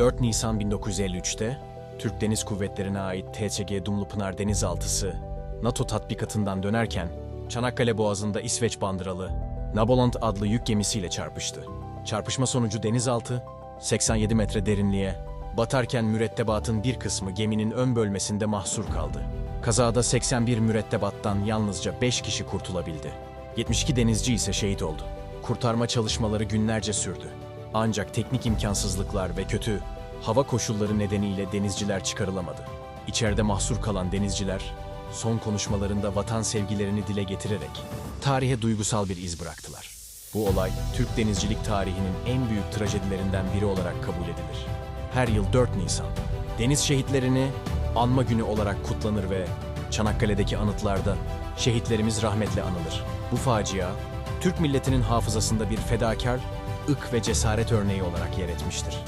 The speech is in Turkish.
4 Nisan 1953'te Türk Deniz Kuvvetleri'ne ait TCG Dumlupınar Denizaltısı NATO tatbikatından dönerken Çanakkale Boğazı'nda İsveç bandıralı Naboland adlı yük gemisiyle çarpıştı. Çarpışma sonucu denizaltı 87 metre derinliğe batarken mürettebatın bir kısmı geminin ön bölmesinde mahsur kaldı. Kazada 81 mürettebattan yalnızca 5 kişi kurtulabildi. 72 denizci ise şehit oldu. Kurtarma çalışmaları günlerce sürdü. Ancak teknik imkansızlıklar ve kötü hava koşulları nedeniyle denizciler çıkarılamadı. İçeride mahsur kalan denizciler son konuşmalarında vatan sevgilerini dile getirerek tarihe duygusal bir iz bıraktılar. Bu olay Türk denizcilik tarihinin en büyük trajedilerinden biri olarak kabul edilir. Her yıl 4 Nisan deniz şehitlerini anma günü olarak kutlanır ve Çanakkale'deki anıtlarda şehitlerimiz rahmetle anılır. Bu facia Türk milletinin hafızasında bir fedakar, ık ve cesaret örneği olarak yer etmiştir.